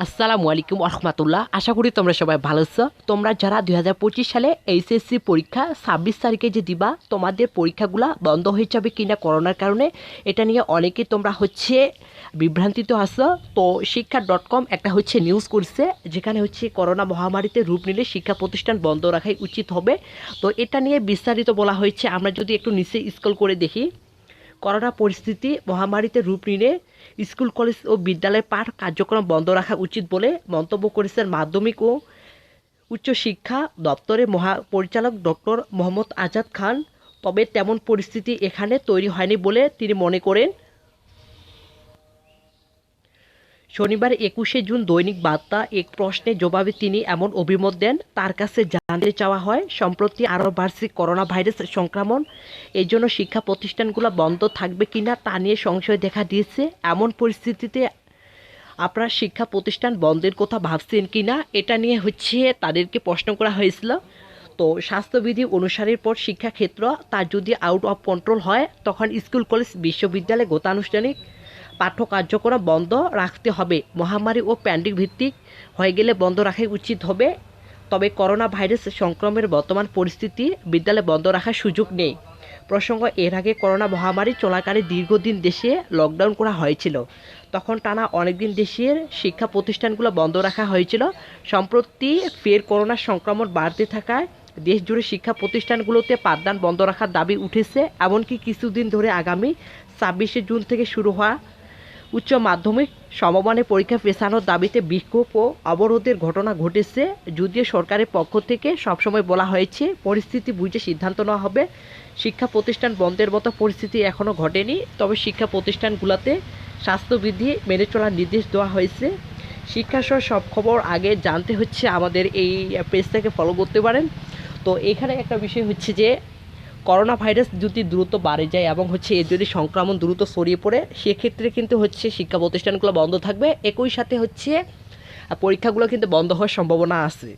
আসসালামু আলাইকুম রহমতুল্লাহ আশা করি তোমরা সবাই ভালো আছো। তোমরা যারা দুই হাজার পঁচিশ সালে এইচএসসি পরীক্ষা ছাব্বিশ তারিখে যে দিবা, তোমাদের পরীক্ষাগুলো বন্ধ হয়ে যাবে কিনা করোনার কারণে, এটা নিয়ে অনেকে তোমরা হচ্ছে বিভ্রান্তিত আছো। তো শিক্ষা ডট কম একটা হচ্ছে নিউজ করছে, যেখানে হচ্ছে করোনা মহামারীতে রূপ নিলে শিক্ষা প্রতিষ্ঠান বন্ধ রাখাই উচিত হবে। তো এটা নিয়ে বিস্তারিত বলা হয়েছে। আমরা যদি একটু নিচে স্কল করে দেখি। করোনা পরিস্থিতি মহামারীতে রূপ নিলে স্কুল, কলেজ ও বিদ্যালয়ের পাঠ কার্যক্রম বন্ধ রাখা উচিত বলে মন্তব্য করেছেন মাধ্যমিক ও উচ্চশিক্ষা দপ্তরের মহাপরিচালক ডক্টর মোহাম্মদ আজাদ খান। তবে তেমন পরিস্থিতি এখানে তৈরি হয়নি বলে তিনি মনে করেন। শনিবার একুশে জুন দৈনিক বার্তা এক প্রশ্নের জবাবে তিনি এমন অভিমত দেন, তার কাছে জানতে চাওয়া হয়, সম্প্রতি আরও বাড়ছে করোনা ভাইরাস সংক্রমণ এই জন্য শিক্ষা প্রতিষ্ঠানগুলো বন্ধ থাকবে কিনা তা নিয়ে সংশয় দেখা দিয়েছে। এমন পরিস্থিতিতে আপনার শিক্ষা প্রতিষ্ঠান বন্ধের কথা ভাবছেন কিনা এটা নিয়ে হচ্ছে তাদেরকে প্রশ্ন করা হয়েছিল। তো স্বাস্থ্যবিধি অনুসারের পর শিক্ষাক্ষেত্র তার যদি আউট অফ কন্ট্রোল হয়, তখন স্কুল, কলেজ, বিশ্ববিদ্যালয়, গতানুষ্ঠানিক পাঠ্য কার্যক্রম বন্ধ রাখতে হবে। মহামারী ও প্যান্ডিক ভিত্তিক হয়ে গেলে বন্ধ রাখাই উচিত হবে। তবে করোনা ভাইরাস সংক্রমণের বর্তমান পরিস্থিতি বিদ্যালয় বন্ধ রাখার সুযোগ নেই। প্রসঙ্গ, এর আগে করোনা মহামারী চলাকালে দীর্ঘদিন দেশে লকডাউন করা হয়েছিল। তখন টানা অনেকদিন দেশের শিক্ষা প্রতিষ্ঠানগুলো বন্ধ রাখা হয়েছিল। সম্প্রতি ফের করোনা সংক্রমণ বাড়তে থাকায় দেশ জুড়ে শিক্ষা প্রতিষ্ঠানগুলোতে পাঠদান বন্ধ রাখার দাবি উঠেছে। এমনকি কিছুদিন ধরে আগামী ছাব্বিশে জুন থেকে শুরু হওয়া উচ্চ মাধ্যমিক সমমানের পরীক্ষা পেছানোর দাবিতে বিক্ষোভ ও অবরোধের ঘটনা ঘটেছে। যদিও সরকারের পক্ষ থেকে সবসময় বলা হয়েছে, পরিস্থিতি বুঝে সিদ্ধান্ত নেওয়া হবে। শিক্ষা প্রতিষ্ঠান বন্ধের মতো পরিস্থিতি এখনও ঘটেনি, তবে শিক্ষা প্রতিষ্ঠানগুলোতে স্বাস্থ্যবিধি মেনে চলার নির্দেশ দেওয়া হয়েছে। শিক্ষাসহ সব খবর আগে জানতে হচ্ছে আমাদের এই পেজটাকে ফলো করতে পারেন। তো এখানে একটা বিষয় হচ্ছে যে করোনা ভাইরাস যদি দ্রুত বাড়ে যায় এবং হচ্ছে এর যদি সংক্রমণ দ্রুত ছড়িয়ে পড়ে, সেক্ষেত্রে কিন্তু হচ্ছে শিক্ষা প্রতিষ্ঠানগুলো বন্ধ থাকবে। একই সাথে হচ্ছে পরীক্ষাগুলো কিন্তু বন্ধ হওয়ার সম্ভাবনা আছে।